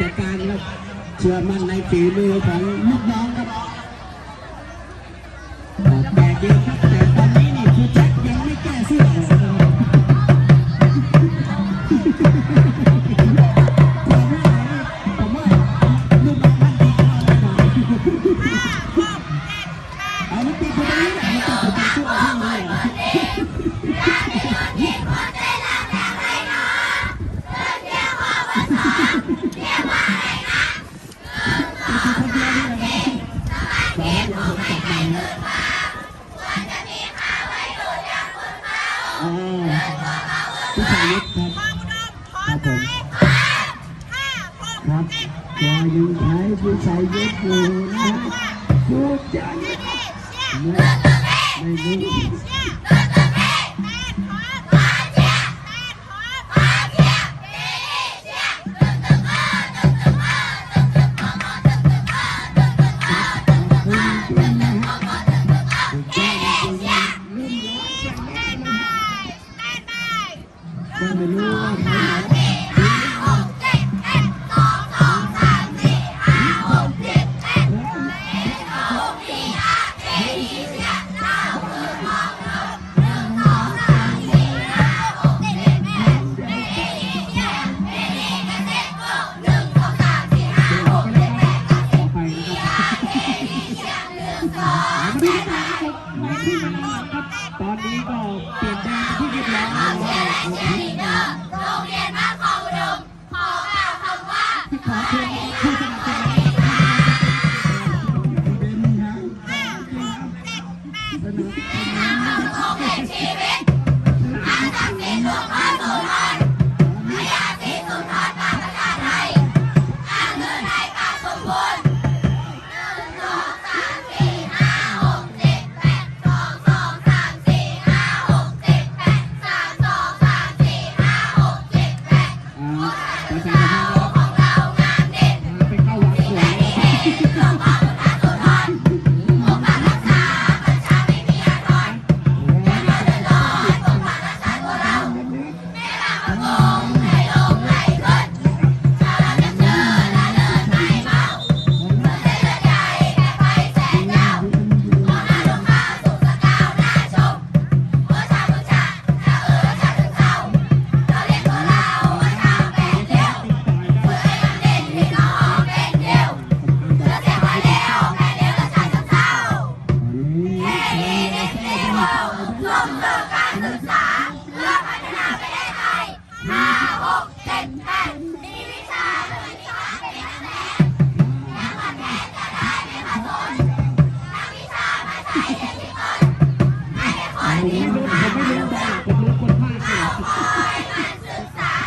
จัดการครับเชื่อมั่นในฝีมือของลูกน้องครับออกแบกเยอะครับ ผู้ชายวุครับครับผมครับยายิงใช้ผู้ชายวุฒิอยู่นะฮะทุกยไม่ไม่รู้ ครับไนที่มาแล้วครับ ตอนนี้ก็เปลี่ยนแปลงที่เรียบร้อยแล้วเนะครับ ขอเชิญผู้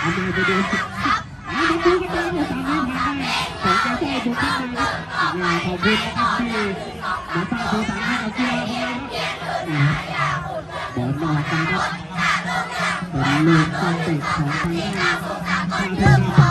เอามาไปดูเอามาดูกันเลยสามารถทำได้ของแกใช้ทุกท่านนะครับบุณนะคดีมาสร้างสีสันให้กับกีฬาของเราครับบอลนอกกันครับเลูกตั้ของทางด้านทาง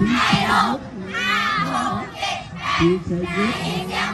ဒီဆိုင်ရဲ့